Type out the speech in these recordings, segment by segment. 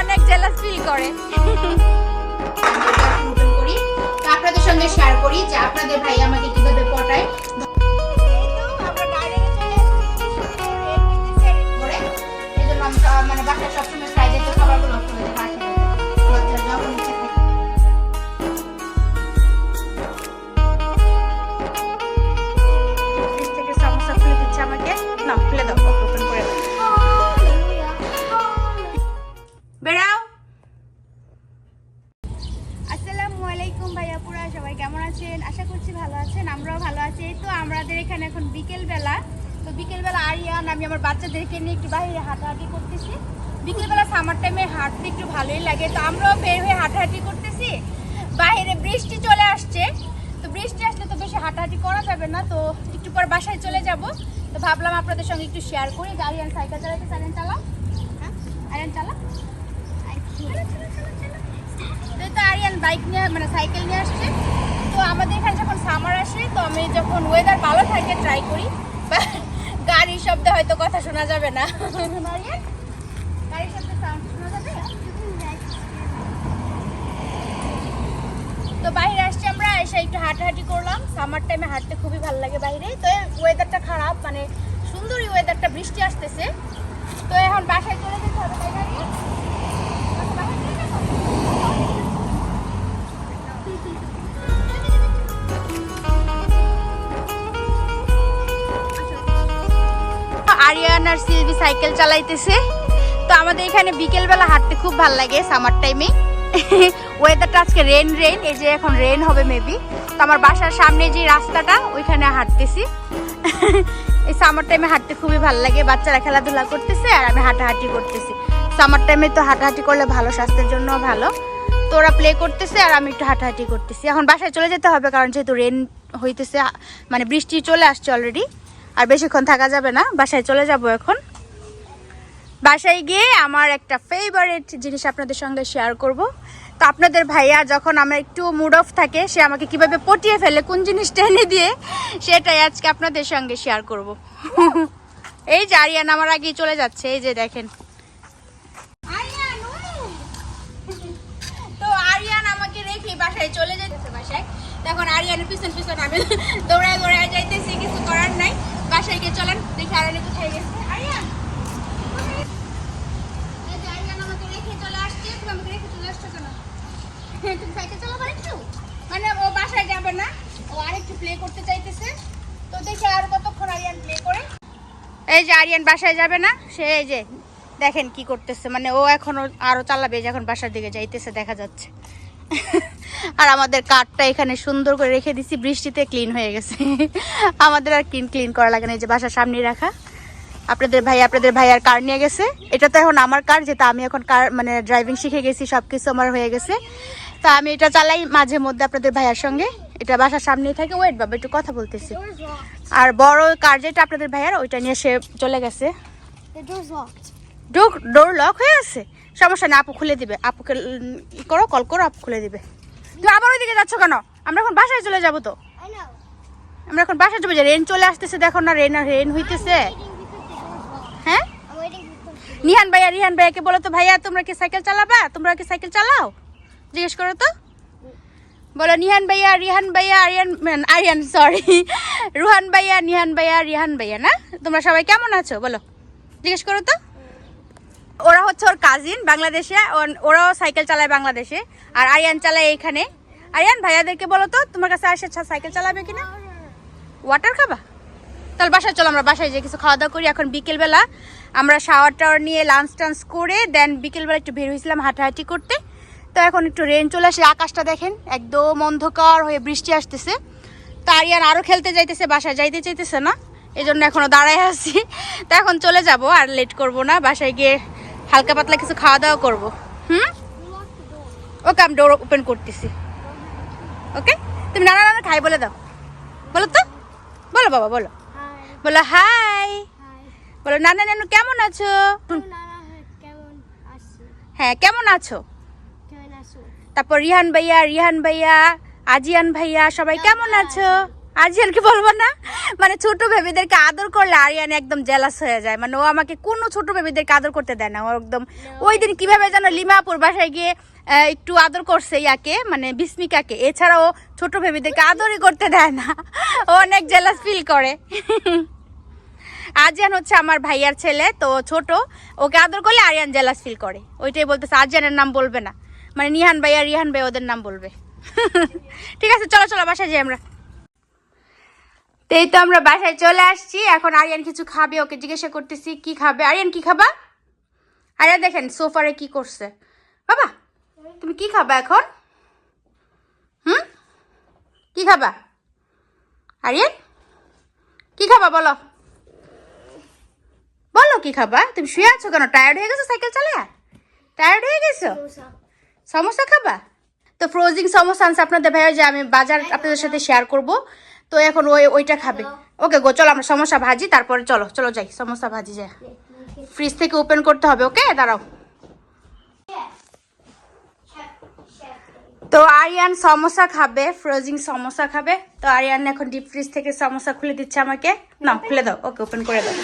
অনেক jealous feel করে। করি আপনাদের সঙ্গে শেয়ার করি যে আপনাদের ভাই আমাকে কীভাবে পটায়। মানে বাচ্চা সবসময় ফ্রাইডে তো খাবারগুলো সবাই কেমন আছেন? আশা করছি ভালো আছেন, আমরাও ভালো আছি। এই তো আমাদের এখানে এখন বিকেল বেলা তো বিকেল বেলা আরিয়ান আমি আমার বাচ্চাদেরকে নিয়ে একটু বাইরে হাঁটাহাঁটি করতেছি। বিকেল বেলা সামার টাইমে হাঁটতে একটু ভালোই লাগে। তো আমরাও বের হয়ে হাঁটাহাঁটি করতেছি। বাইরে বৃষ্টি চলে আসছে। তো বৃষ্টি আসলে তো বেশি হাঁটাহাঁটি করা যাবে না। তো একটু পর বাসায় চলে যাব। তো ভাবলাম আপনাদের সঙ্গে একটু শেয়ার করি। আরিয়ান সাইকেল চালাতে আরিয়ান চালাও। হ্যাঁ আরিয়ান চালা তো এই তো আরিয়ান বাইক নিয়ে মানে সাইকেল নিয়ে আসছে। তো আমাদের এখানে যখন সামার আসে, তো আমি যখন ওয়েদার ভালো থাকে ট্রাই করি। বা গাড়ির শব্দে হয়তো কথা শোনা যাবে না। গাড়ির শোনা যাবে? তো বাইরে আসছি আমরা, এসে একটু হাঁটাহাঁটি করলাম। সামার টাইমে হাঁটতে খুবই ভালো লাগে বাইরে। তো ওয়েদারটা খারাপ মানে সুন্দরই ওয়েদারটা বৃষ্টি আসতেছে। তো এখন বাসায় চলে যেতে হবে আরিয়ান আর সিলভি সাইকেল চালাইতেছে। তো আমাদের এখানে বিকেলবেলা হাঁটতে খুব ভালো লাগে সামার টাইমে। ওয়েদারটা আজকে রেন রেন এই যে এখন রেন হবে মেবি তো আমার বাসার সামনে যে রাস্তাটা, ওইখানে হাঁটতেছি। এই সামার টাইমে হাঁটতে খুবই ভালো লাগে, বাচ্চারা খেলাধুলা করতেছে আর আমি হাঁটাহাঁটি করতেছি। সামার টাইমে তো হাঁটাহাঁটি করলে ভালো, স্বাস্থ্যের জন্য ভালো। তো ওরা প্লে করতেছে আর আমি একটু হাঁটাহাঁটি করতেছি। এখন বাসায় চলে যেতে হবে কারণ যেহেতু রেন হইতেছে মানে বৃষ্টি চলে আসছে অলরেডি আর বেশিক্ষণ থাকা যাবে না, বাসায় চলে যাব এখন। বাসায় গিয়ে আমার একটা ফেভারিট জিনিস আপনাদের সঙ্গে শেয়ার করব। তো আপনাদের ভাইয়া যখন আমার একটু মুড অফ থাকে, সে আমাকে কীভাবে পটিয়ে ফেলে, কোন জিনিস টেনে দিয়ে, সেটাই আজকে আপনাদের সঙ্গে শেয়ার করব। এই যে আরিয়ান আমার আগেই চলে যাচ্ছে, এই যে দেখেন। তো আরিয়ান আমাকে বাসায় চলে যেতেছে বাসায়। তখন আরিয়ানের পিছন পিছন আমি দৌড়ায় দৌড়ায় যাইতেছি, কিছু করার নাই। বাসায় চলেন। দেখি আরিয়ান কোথায় গেছে। আরিয়ান যে মানে ও বাসায় যাবে না। ও আরেকটু প্লে করতে চাইতেছে। তো আর কতক্ষণ আরিয়ান প্লে করে। এই যে আরিয়ান বাসায় যাবে না, সে এই যে দেখেন কি করতেছে। মানে ও এখনও আরও চালাবে যখন বাসার দিকে যাইতেছে, দেখা যাচ্ছে। আর আমাদের কাঠটা এখানে সুন্দর করে রেখে দিছি বৃষ্টিতে ক্লিন হয়ে গেছে। আমাদের আর ক্লিন ক্লিন করা লাগে না এই যে বাসার সামনে রাখা। আপনাদের ভাই আপনাদের ভাই আর কার নিয়ে গেছে? এটা তো এখন আমার কার যেটা আমি এখন কার মানে ড্রাইভিং শিখে গেছি সব কিছু আমার হয়ে গেছে। তা আমি এটা চালাই মাঝে মধ্যে আপনাদের ভাইয়ার সঙ্গে। এটা বাসার সামনেই থাকে। ওয়েট বাবা একটু কথা বলতেছি। আর বড় কার যেটা আপনাদের ভাইয়ার ওইটা নিয়ে সে চলে গেছে। ডোর লক হয়ে আছে? সমস্যা না আপু খুলে দিবে। আপুকে ই করো কল করো আপু খুলে দিবে। তুমি আবার ওইদিকে যাচ্ছ কেন? আমরা এখন বাসায় চলে যাব তো। আমরা এখন বাসায় যাব। যে রেন চলে আসতেছে দেখো না রেন রেন হইতেছে. হ্যাঁ? নিহান ভাইয়া রিহান ভাইয়াকে বলো তো ভাইয়া তোমরা কি সাইকেল চালাবা? তোমরা কি সাইকেল চালাও? জিজ্ঞেস করো তো। বলো নিহান ভাইয়া রিহান ভাইয়া আরিয়ান আরিয়ান সরি রুহান ভাইয়া নিহান ভাইয়া রিহান ভাইয়া না? তোমরা সবাই কেমন আছো? বলো। জিজ্ঞেস করো তো। হচ্ছে ওর কাজিন বাংলাদেশে, ওর- ওরাও সাইকেল চালায় বাংলাদেশে। আর আরিয়ান চালায় এইখানে। আরিয়ান, ভাইয়াদেরকে বলো তো, তোমার কাছে আসে সাইকেল চালাবে কিনা? ওয়াটার খাবা? তাহলে বাসায় চলো, আমরা বাসায় যে কিছু খাওয়া দাওয়া করি। এখন বিকেলবেলা আমরা শাওয়ার টাওয়ার নিয়ে লাঞ্চ টাঞ্চ করে দেন বিকেলবেলা একটু বের হয়েছিলাম হাঁটাহাঁটি করতে। তো এখন একটু রেন চলে আসে, আকাশটা দেখেন, একদম অন্ধকার হয়ে বৃষ্টি আসতেছে। তো আরিয়ান আরও খেলতে যাইতেছে, বাসায় যাইতে চাইতেছে না। এই জন্য এখনও দাঁড়ায় আছি। তো এখন চলে যাব, আর লেট করব না। বাসায় গিয়ে হালকা পাতলা কিছু খাওয়া দাওয়া করব। হুম? ওকে আমি ডোর ওপেন করতেছি। ওকে? তুমি নানা নানা খাই বলে দাও। বলো তো? বলো বাবা বলো। বলো হাই বলো নানা নানু কেমন আছো? হ্যাঁ কেমন আছো? কেমন আছো? তারপর রিহান ভাইয়া রিহান ভাইয়া আজিয়ান ভাইয়া সবাই কেমন আছো? আরিয়ানকে বলব না। মানে ছোট বেবিদেরকে আদর করলে আরিয়ান একদম জেলাস হয়ে যায়। মানে ও আমাকে কোনো ছোট বেবিদেরকে আদর করতে দেয় না। ও একদম ওই দিন কীভাবে যেন লিমাপুর বাসায় গিয়ে একটু আদর করছে ইয়াকে মানে বিস্মিকাকে। এছাড়াও ছোট বেবিদেরকে আদরই করতে দেয় না। ও অনেক জেলাস ফিল করে। আরিয়ান হচ্ছে আমার ভাইয়ার ছেলে তো ছোট। ওকে আদর করলে আরিয়ান জেলাস ফিল করে। ওইটাই বলতেছে আরিয়ানের নাম বলবে না। মানে নিহান ভাই আর রিহান ভাই ওদের নাম বলবে। ঠিক আছে চলো চলো বাসায় যাই আমরা। তো এই তো আমরা বাসায় চলে আসছি। এখন আরিয়ান কিছু খাবে ওকে জিজ্ঞাসা করতেছি কি খাবে? আরিয়ান কি খাবা? আরিয়ান দেখেন সোফারে কি করছে। বাবা তুমি কি খাবা এখন? হুম? কি খাবা? আরিয়ান কি খাবা বলো? বলো কি খাবা? তুমি শুয়ে আছো কেন? টায়ার্ড হয়ে গেছো সাইকেল চালিয়ে? টায়ার্ড হয়ে গেছো? সমোসা সমোসা খাবা? তো ফ্রোজিং সমোসা আনছে আপনাদের ভাইয়া যে আমি বাজার আপনাদের সাথে শেয়ার করব। তো এখন ওই, ওইটা খাবে। ওকে গো, চলো আমরা সমোসা ভাজি, তারপরে চলো চলো যাই, সমোসা ভাজি যাই ফ্রিজ থেকে ওপেন করতে হবে, ওকে? দাঁড়াও। তো আরিয়ান সমোসা খাবে, ফ্রোজিং সমোসা খাবে। তো আরিয়ান এখন ডিপ ফ্রিজ থেকে সমোসা খুলে দিচ্ছে আমাকে। না খুলে দাও, ওকে ওপেন করে দাও.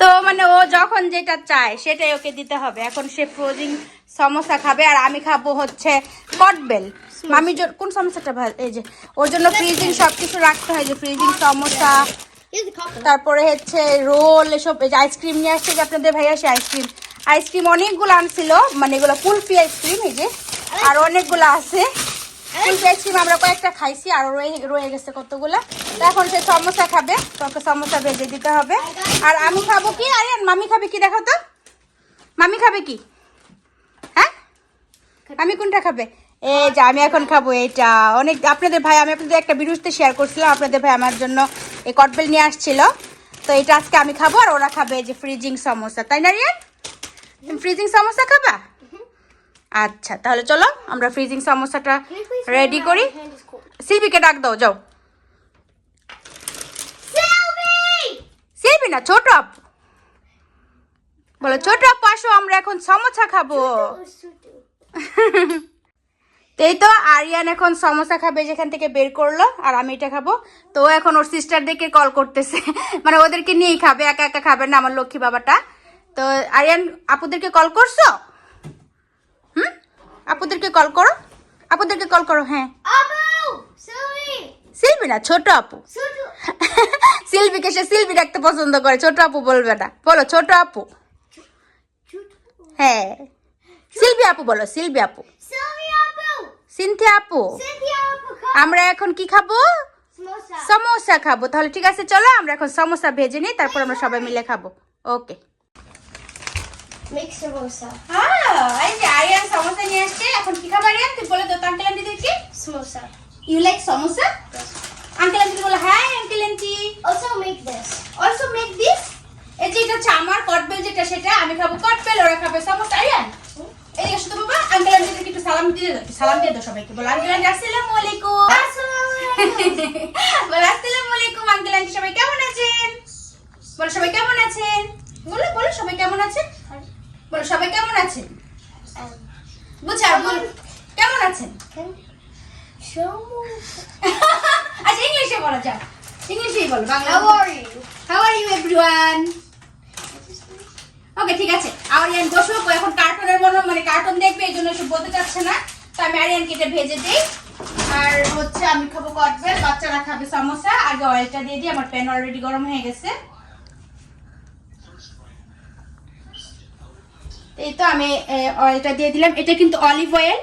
তো মানে ও যখন যেটা চায় সেটাই ওকে দিতে হবে। এখন সে ফ্রোজিং সমোসা খাবে আর আমি খাব হচ্ছে কটবেল জ- কোন সমস্যাটা ভালো এই যে ওর জন্য ফ্রিজিং সব কিছু রাখতে হয় যে ফ্রিজিং সমোসা. তারপরে হচ্ছে রোল এসব এই যে আইসক্রিম নিয়ে আসছে যে আপনাদের ভাইয়া সে আইসক্রিম আইসক্রিম অনেকগুলো আনছিল মানে এগুলো কুলফি আইসক্রিম এই যে। আর অনেকগুলো আছে। কুলফি আইসক্রিম আমরা কয়েকটা খাইছি, আর রয়ে রয়ে গেছে কতগুলা। তো এখন সে সমোসা খাবে তো ওকে সমোসা ভেজে দিতে হবে। আর আমি খাব কি? আরিয়ান মামি খাবে কি? দেখো তো। মামি খাবে কি? হ্যাঁ? আমি কোনটা খাবে? এই যে, আমি এখন খাব এটা অনেক, আপনাদের ভাই, আমি আপনাদের একটা ভিডিওতে শেয়ার করছিলাম, আপনাদের ভাই আমার জন্য এই কটবেল নিয়ে আসছিল। তো এটা আজকে আমি খাব, আর ওরা খাবে যে ফ্রিজিং সমোসা। তাই না, রিয়ান? ফ্রিজিং সমোসা খাবা? আচ্ছা তাহলে চলো আমরা ফ্রিজিং please রেডি করি? Is ডাক দাও যাও। শিল্পী না ছোট আপু। বলো ছোট আপু আসো আমরা এখন সমোসা খাব। এই তো আরিয়ান এখন সমোসা খাবে যেখান থেকে বের করল আর আমি এটা খাব। তো ও এখন ওর সিস্টারদেরকে কল করতেছে। মানে ওদেরকে নিয়েই খাবে একা একা খাবে না আমার লক্ষ্মী বাবাটা। তো আরিয়ান আপুদেরকে কল করছ? আপুদেরকে কল করো? আপুদেরকে কল করো হ্যাঁ! সিলবি না ছোট আপু! সিলবিকে সে সিলবি রাখতে পছন্দ করে ছোট আপু বলবে না। বলো ছোট আপু। হ্যাঁ। সিলবি আপু বলো সিলবি আপু! সিনথিয়া আপু! আমরা এখন কি খাব. সমোসা খাব। তাহলে ঠিক আছে চলো আমরা এখন সমোসা ভেজে নিই তারপর আমরা সবাই মিলে খাব। ওকে। Make samosa. এই যে আরিয়ান সমোসা নিয়ে আসছে এখন কি খাব আরিয়ান তুই বলে দাও তো আঙ্কেল আন্টিদেরকে Samosa. You like samosa? Uncle aunty বলো হ্যাঁ uncle aunty Also make this. Also make this এই যে এটা হচ্ছে আমার কটবেল যেটা সেটা আমি খাব কটবেল ওরা খাবে সমোসা আরিয়ান এই তো বাবা আঙ্কেল আন্টিদেরকে একটু সালাম দিয়ে দাও সালাম দিয়ে দাও সবাইকে। বলো আঙ্কেল আন্টি আসসালামু আলাইকুম। বলো আসসালামু আলাইকুম আঙ্কেল আন্টি সবাই কেমন আছেন? বলো সবাই কেমন আছেন? বলো বলো সবাই কেমন আছেন? বলো সবাই কেমন আছেন? Um, বুঝা বল কেমন আছেন? আচ্ছা ইংলিশে বলো যাও। ইংলিশেই বলো Bangla? How are you everyone okay ঠিক আছে। আরিয়ান বসো এখন কার্টুনের বলো মানে কার্টুন দেখবে এই জন্য এসব বলতে চাচ্ছে না। তো আমি আরিয়ানকে এটা ভেজে দিই। আর হচ্ছে আমি খাব কটবেল বাচ্চারা খাবে সমোসা। আগে অয়েলটা দিয়ে দিই আমার প্যান অলরেডি গরম হয়ে গেছে। এই তো আমি অয়েলটা দিয়ে দিলাম। এটা কিন্তু অলিভ অয়েল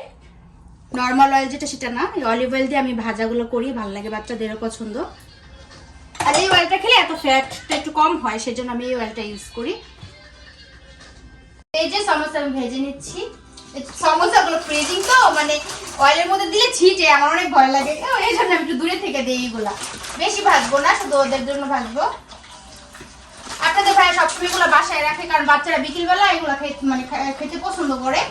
নর্মাল অয়েল যেটা, সেটা না। এই অলিভ অয়েল দিয়ে আমি ভাজাগুলো করি। ভালো লাগে বাচ্চাদেরও পছন্দ। আর এই অয়েলটা খেলে এত ফ্যাটটা একটু কম হয়, সেজন্য আমি এই অয়েলটা ইউজ করি। এই যে সমস্যা, আমি ভেজে নিচ্ছি। এই সমোসাগুলো ফ্রিজিং তো মানে অয়েলের মধ্যে দিলে ছিটে, আমার অনেক ভয় লাগে। এই জন্য আমি একটু দূরে থেকে দিই এইগুলা। বেশি ভাজবো না, শুধু ওদের জন্য ভাজবো। আপনাদের ভাই সবসময় এগুলো বাসায় রাখে, কারণ বাচ্চারা বিকেলবেলা এগুলো খেতে মানে খেতে পছন্দ করে।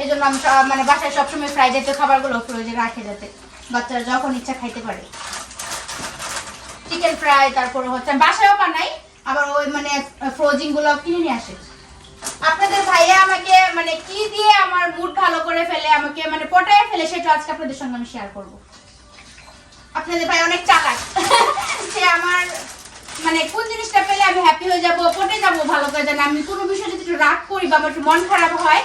এই জন্য আমি মানে বাসায় সবসময় ফ্রাই জাতীয় খাবারগুলো ফ্রোজে রাখে যাতে বাচ্চারা যখন ইচ্ছা খাইতে পারে। চিকেন ফ্রাই তারপরে হচ্ছে বাসায়ও বানাই, আবার ওই মানে ফ্রোজিংগুলো কিনে নিয়ে আসে। আপনাদের ভাইয়া আমাকে মানে কি দিয়ে আমার মুড ভালো করে ফেলে, আমাকে মানে পটায় ফেলে, সেটা আজকে আপনাদের সঙ্গে আমি শেয়ার করব। আপনাদের ভাই অনেক চালাক। সে আমার মানে কোন জিনিসটা পেলে আমি হ্যাপি হয়ে যাব পটে যাব ভালো করে জানি আমি কোনো বিষয়ে যদি একটু রাগ করি বা আমার মন খারাপ হয়,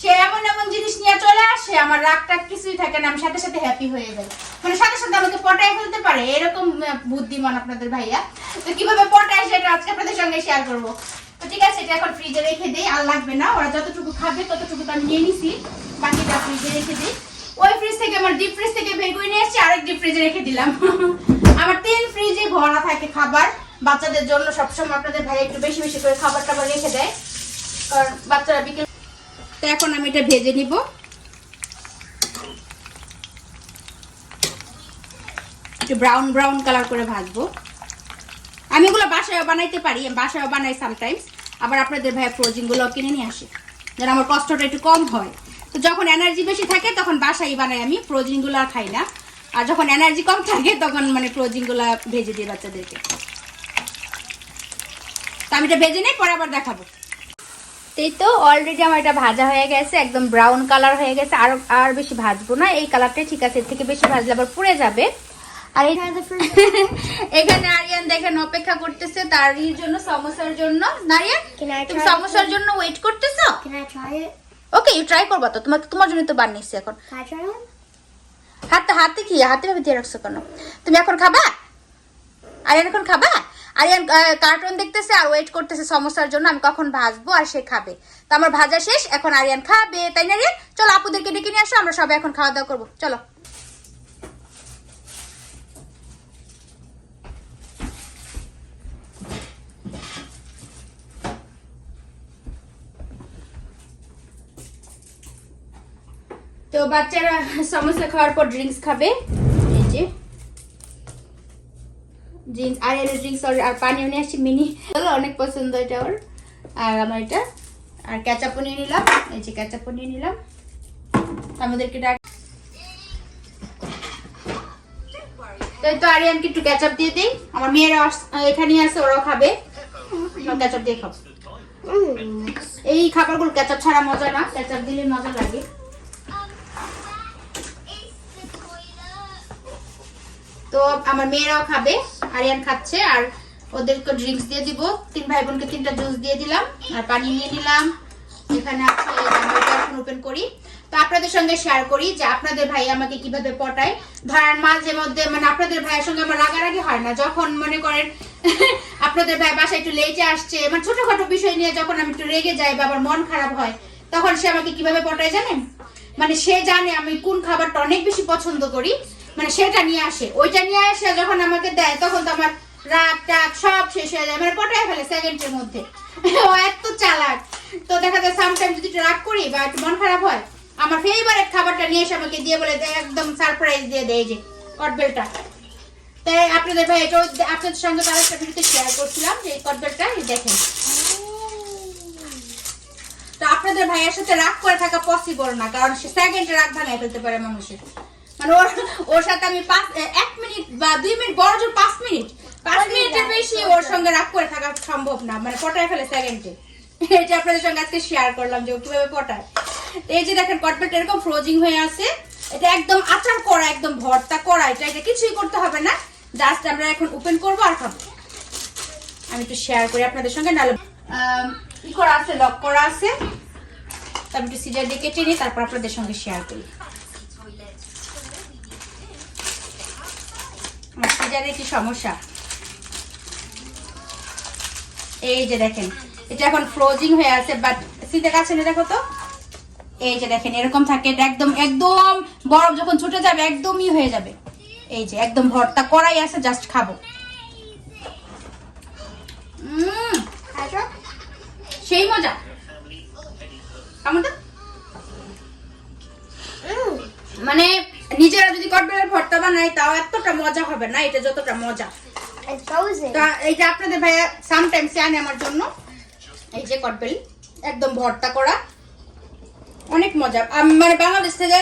সে এমন এমন জিনিস নিয়ে চলে আসে, আমার রাগ টাগ কিছুই থাকে না, আমি সাথে সাথে হ্যাপি হয়ে যাই। মানে সাথে সাথে আমাকে পটায় ফেলতে পারে, এরকম বুদ্ধিমান আপনাদের ভাইয়া। তো কীভাবে পটায় সেটা আজকে আপনাদের সঙ্গে শেয়ার করব। তো ঠিক আছে, এটা এখন ফ্রিজে রেখে দিই, আর লাগবে না, ওরা যতটুকু খাবে ততটুকু তো আমি নিয়ে নিছি, বাকিটা ফ্রিজে রেখে দিই। ওই ফ্রিজ থেকে আমার ডিপ ফ্রিজ থেকে বের করে নিয়ে এসেছি, আরেক ডিপ ফ্রিজে রেখে দিলাম। আমার তিন ফ্রিজে ভরা থাকে খাবার। বাচ্চাদের জন্য সবসময় আপনাদের ভাই একটু বেশি বেশি করে খাবার টাবার রেখে দেয়। কারণ বাচ্চারা বিকেল তো এখন আমি এটা ভেজে নিব। একটু ব্রাউন ব্রাউন কালার করে ভাজবো। আমি এগুলো বাসায় বানাইতে পারি বাসায় বানাই সামটাইমস আবার আপনাদের ভাই ফ্রোজিনগুলো কিনে নিয়ে আসি, যেন আমার কষ্টটা একটু কম হয়। তো যখন এনার্জি বেশি থাকে, তখন বাসায় বানাই আমি ফ্রোজিনগুলো আর খাই না। আর যখন এনার্জি কম থাকে, তখন মানে ফ্রোজিনগুলো ভেজে দিই বাচ্চাদেরকে। আমি এটা ভেজে নেই পরে আবার দেখাবো। এই তো অলরেডি আমার এটা ভাজা হয়ে গেছে একদম ব্রাউন কালার হয়ে গেছে আর আর বেশি ভাজবো না এই কালারটাই ঠিক আছে এর থেকে বেশি ভাজলে আবার পুড়ে যাবে। আর এই এখানে আরিয়ান দেখেন অপেক্ষা করতেছে তার ইর জন্য সমস্যার জন্য। নারিয়ান তুমি সমস্যার জন্য ওয়েট করতেছো? ওকে ইউ ট্রাই করবা তো তোমার তোমার জন্য তো বানিয়েছি এখন? হাতে হাতে কি? হাতে ভাবে দিয়ে রাখছো কেন? তুমি এখন খাবা? আরিয়ান এখন খাবা? আরিয়ান কার্টুন দেখতেছে আর ওয়েট করতেছে সমস্যার জন্য আমি কখন ভাজবো আর সে খাবে। তো আমার ভাজা শেষ, এখন আরিয়ান খাবে। তাই না রিয়ান চলো, আপুদেরকে ডেকে নিয়ে আসো, আমরা সবাই এখন খাওয়া দাওয়া করব। চলো। তো বাচ্চারা সমস্যা খাওয়ার পর ড্রিঙ্কস খাবে এই যে ড্রিঙ্কস আর এর ড্রিঙ্কস আর পানিও নিয়ে আসছি মিনি। হলো অনেক পছন্দ এটা ওর। আর আমার এটা। আর ক্যাচাপও নিয়ে নিলাম। এই যে ক্যাচাপও নিয়ে নিলাম। আমাদেরকে ডাক। তো তো আরিয়ানকে একটু ক্যাচাপ দিয়ে দিই। আমার মেয়েরা আস- এখানেই আছে ওরাও খাবে। ক্যাচাপ দিয়ে খাব. এই খাবারগুলো ক্যাচাপ ছাড়া মজা না। ক্যাচাপ দিলে মজা লাগে। তো আমার মেয়েরাও খাবে, আরিয়ান খাচ্ছে, আর ওদেরকে ড্রিঙ্কস দিয়ে দিব। তিন ভাই বোনকে তিনটা জুস দিয়ে দিলাম, আর পানি নিয়ে নিলাম। এখানে আছে এখন ওপেন করি। তো আপনাদের সঙ্গে শেয়ার করি যে আপনাদের ভাই আমাকে কীভাবে পটায়। ধরেন মাঝে মধ্যে মানে আপনাদের ভাইয়ের সঙ্গে আমার রাগারাগি হয় না, যখন মনে করেন আপনাদের ভাই বাসায় একটু লেটে আসছে মানে ছোটখাটো বিষয় নিয়ে যখন আমি একটু রেগে যাই বা আমার মন খারাপ হয়, তখন সে আমাকে কীভাবে পটায় জানেন? মানে সে জানে আমি কোন খাবারটা অনেক বেশি পছন্দ করি মানে সেটা নিয়ে আসে। ওইটা নিয়ে আসে, যখন আমাকে দেয়, তখন তো আমার রাগ টাগ সব শেষ হয়ে যায়। মানে পটায় ফেলে সেকেন্ডের মধ্যে। ও এত চালাক। তো দেখা যায় সামটাইম যদি রাগ করি বা একটু মন খারাপ হয়, আমার ফেভারিট খাবারটা নিয়ে এসে আমাকে দিয়ে বলে দেয়, একদম সারপ্রাইজ দিয়ে দেয় যে, কটবেলটা। তাই আপনাদের ভাই, এটা আপনাদের সঙ্গে তার একটা ভিডিওতে শেয়ার করছিলাম, যে এই কটবেলটা দেখেন। তো আপনাদের ভাইয়ের সাথে রাগ করে থাকা পসিবল না, কারণ সে সেকেন্ডে রাগ ভাঙায় ফেলতে পারে মানুষের। মানে ওর ওর সাথে আমি পাঁচ এক মিনিট বা দুই মিনিট বড় জোর পাঁচ মিনিট। পাঁচ মিনিটের বেশি ওর সঙ্গে রাগ করে থাকা সম্ভব না। মানে পটায় ফেলে সেকেন্ডে এটা আপনাদের সঙ্গে আজকে শেয়ার করলাম যে কীভাবে পটায়। এই যে দেখেন কটবেলটা এরকম ফ্রোজিং হয়ে আছে। এটা একদম আচার করা একদম ভর্তা করা। এটা এটা কিছুই করতে হবে না। জাস্ট আমরা এখন ওপেন করব আর খাব। আমি একটু শেয়ার করি আপনাদের সঙ্গে নাহলে ই করা আছে? লক করা আছে। তারপর একটু সিজার দিয়ে কেটে নিই তারপর আপনাদের সঙ্গে শেয়ার করি। আমার সিজারে কি সমস্যা? এই যে দেখেন, এটা এখন ফ্রোজিং হয়ে আছে বাট সিদের কাছে দেখো তো? এই যে দেখেন, এরকম থাকে, এটা একদম একদম বরফ যখন ছুটে যাবে, একদমই হয়ে যাবে। এই যে একদম ভর্তা করাই আছে জাস্ট খাব? সেই মজা. মানে নিজেরা যদি কটবেলের ভর্তা বানায় তাও এতটা মজা হবে না এটা যতটা মজা। তা এই যে আপনাদের ভাইয়া সামটাইমস আনে আমার জন্য। এই যে কটবেল একদম ভর্তা করা। অনেক মজা। মানে বাংলাদেশ থেকে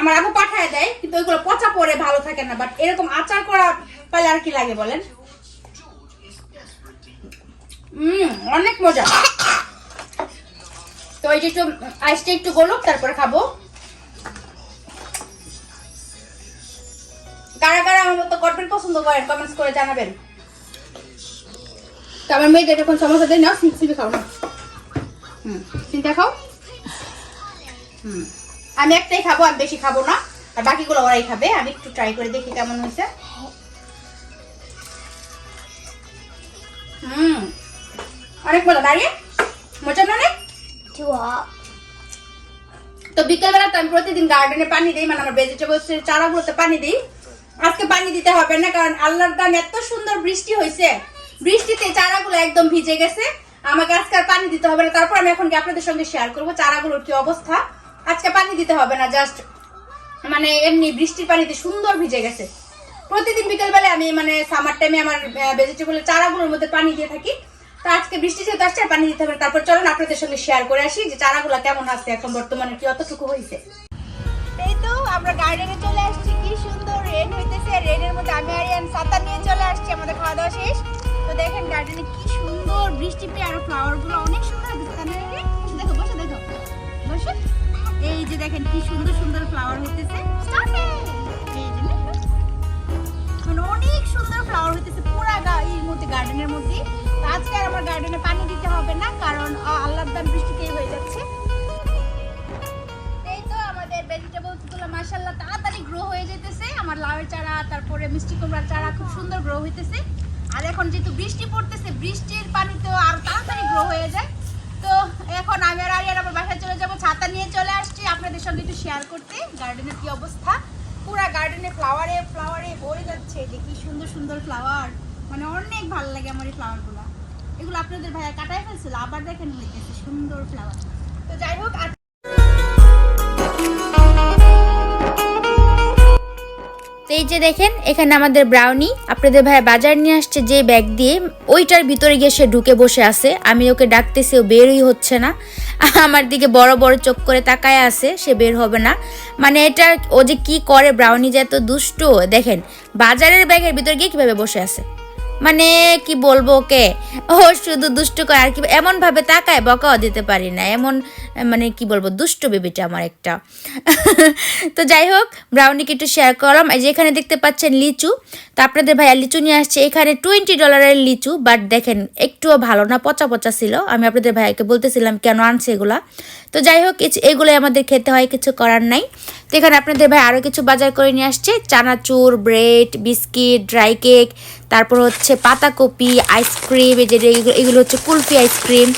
আমার আবু পাঠায় দেয় কিন্তু ওইগুলো পচা পরে ভালো থাকে না বাট এরকম আচার করা পালে আর কি লাগে বলেন? হুম অনেক মজা। তো এই যে একটু আইসটা একটু গলুক তারপরে খাব। কারা কারা আমার মতো করবেন পছন্দ করেন কমেন্টস করে জানাবেন। তো আমার মেয়েদের যখন সমস্যা দেয় না সিপি খাও না। হুম চিন্তা খাও। হুম আমি একটাই খাব আমি বেশি খাব না। আর বাকিগুলো ওরাই খাবে আমি একটু ট্রাই করে দেখি কেমন হয়েছে। হুম অনেক মজা দাঁড়িয়ে। মজা না অনেক তো বিকেলবেলা তো আমি প্রতিদিন গার্ডেনে পানি দিই মানে আমার ভেজিটেবলস চারাগুলোতে পানি দিই। আজকে পানি দিতে হবে না, কারণ আল্লাহর দান এত সুন্দর বৃষ্টি হয়েছে বৃষ্টিতে চারাগুলো একদম ভিজে গেছে। আমাকে আজকে আর পানি দিতে হবে না। তারপর আমি এখন আপনাদের সঙ্গে শেয়ার করব চারাগুলোর কি অবস্থা। আজকে পানি দিতে হবে না জাস্ট মানে এমনি বৃষ্টির পানিতে সুন্দর ভিজে গেছে। প্রতিদিন বিকেলবেলা আমি মানে সামার টাইমে আমার ভেজিটেবলের চারাগুলোর মধ্যে পানি দিয়ে থাকি। তো আজকে বৃষ্টি যেহেতু আসছে পানি দিতে হবে। তারপর চলুন আপনাদের সঙ্গে শেয়ার করে আসি যে চারাগুলো কেমন আছে এখন বর্তমানে, কি অতটুকু হয়েছে এই তো আমরা গার্ডেনে চলে আসছি। রেন হইতেছে রেনের মধ্যে আমি, আরিয়ান ছাতা নিয়ে চলে আসছি, আমাদের খাওয়া দাওয়া শেষ। তো দেখেন গার্ডেনে কি সুন্দর বৃষ্টি পেয়ে, আর ফ্লাওয়ারগুলো অনেক সুন্দর? দেখো, বসে দেখো, বসে। এই যে দেখেন কি সুন্দর সুন্দর ফ্লাওয়ার হইতেছে? মানে অনেক সুন্দর ফ্লাওয়ার হইতেছে, পুরা এর মধ্যে গার্ডেনের মধ্যে। আজকে আর আমার গার্ডেনে পানি দিতে হবে না, কারণ দান বৃষ্টিতেই হয়ে যাচ্ছে। ভেজিটেবলসগুলো তাড়াতাড়ি গ্রো হয়ে যেতেছে। আমার লাউয়ের চারা, তারপরে মিষ্টি কুমড়ার চারা খুব সুন্দর গ্রো হইতেছে। আর এখন যেহেতু বৃষ্টি পড়তেছে, বৃষ্টির পানিতেও আরও তাড়াতাড়ি গ্রো হয়ে যায়। তো এখন আমি আর আরিয়ার আমার বাসায় চলে যাব, ছাতা নিয়ে চলে আসছি। আপনাদের সঙ্গে একটু শেয়ার করতে গার্ডেনের কি অবস্থা? পুরা গার্ডেনে ফ্লাওয়ারে ফ্লাওয়ারে ভরে যাচ্ছে, যে কি সুন্দর সুন্দর ফ্লাওয়ার মানে অনেক ভালো লাগে আমার এই ফ্লাওয়ারগুলো এগুলো আপনাদের ভাইয়া কাটায় ফেলছিল, আবার দেখেন হইতেছে সুন্দর ফ্লাওয়ার তো যাই হোক এই যে দেখেন, এখানে আমাদের ব্রাউনি আপনাদের ভাই বাজার নিয়ে আসছে যে ব্যাগ দিয়ে। ওইটার ভিতরে গিয়ে সে ঢুকে বসে আছে। আমি ওকে ডাকতেছি, ও বেরই হচ্ছে না। আমার দিকে বড় বড় চোখ করে তাকায় আছে, সে বের হবে না। মানে এটা ও যে কি করে ব্রাউনি যে এত দুষ্ট। দেখেন, বাজারের ব্যাগের ভিতরে গিয়ে কীভাবে বসে আছে? মানে কি বলব ওকে? ও শুধু দুষ্ট করে, আর কি এমন ভাবে তাকায় বকাও দিতে পারি না। এমন মানে কি বলব, দুষ্ট বেবিটা আমার একটা। তো যাই হোক, ব্রাউনিকে একটু শেয়ার করলাম। এই যে এখানে দেখতে পাচ্ছেন লিচু। তো আপনাদের ভাইয়া লিচু নিয়ে আসছে। এখানে টোয়েন্টি ডলারের লিচু বাট দেখেন, একটুও ভালো না, পচা পচা ছিল। আমি আপনাদের ভাইয়াকে বলতেছিলাম কেন আনছে এগুলা। তো যাই হোক এগুলোই আমাদের খেতে হয়, কিছু করার নাই। তো এখানে আপনাদের ভাই আরও কিছু বাজার করে নিয়ে আসছে। চানাচুর, ব্রেড, বিস্কিট ড্রাই কেক তারপর হচ্ছে পাতাকপি, আইসক্রিম, এই যে এগুলো- হচ্ছে কুলফি আইসক্রিম।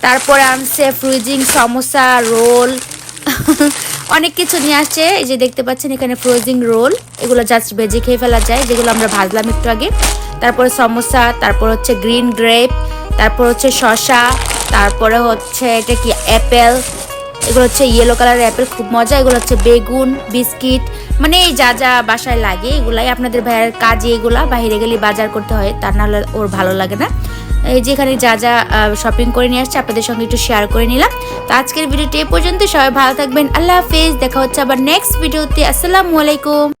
তারপরে আনছে ফ্রিজিং সমোসা, রোল। অনেক কিছু নিয়ে আসছে। এই যে দেখতে পাচ্ছেন এখানে ফ্রোজিং রোল। এগুলো জাস্ট ভেজে খেয়ে ফেলা যায়। যেগুলো আমরা ভাজলাম একটু আগে। তারপরে সমোসা, তারপর হচ্ছে গ্রিন গ্রেপ, তারপর হচ্ছে শসা, তারপরে হচ্ছে এটা কি, অ্যাপেল। এগুলো হচ্ছে ইয়েলো কালারের অ্যাপেল খুব মজা। এগুলো হচ্ছে বেগুন, বিস্কিট মানে এই যা যা বাসায় লাগে, এগুলাই আপনাদের ভাইয়ের কাজে এগুলা বাইরে গেলে বাজার করতে হয় তা নাহলে ওর ভালো লাগে না। এই যে এখানে যা যা শপিং করে নিয়ে আসছে, আপনাদের সঙ্গে একটু শেয়ার করে নিলাম। তো আজকের ভিডিওটি এ পর্যন্ত সবাই ভালো থাকবেন, আল্লাহ হাফেজ। দেখা হচ্ছে আবার নেক্সট ভিডিওতে আসসালামু আলাইকুম।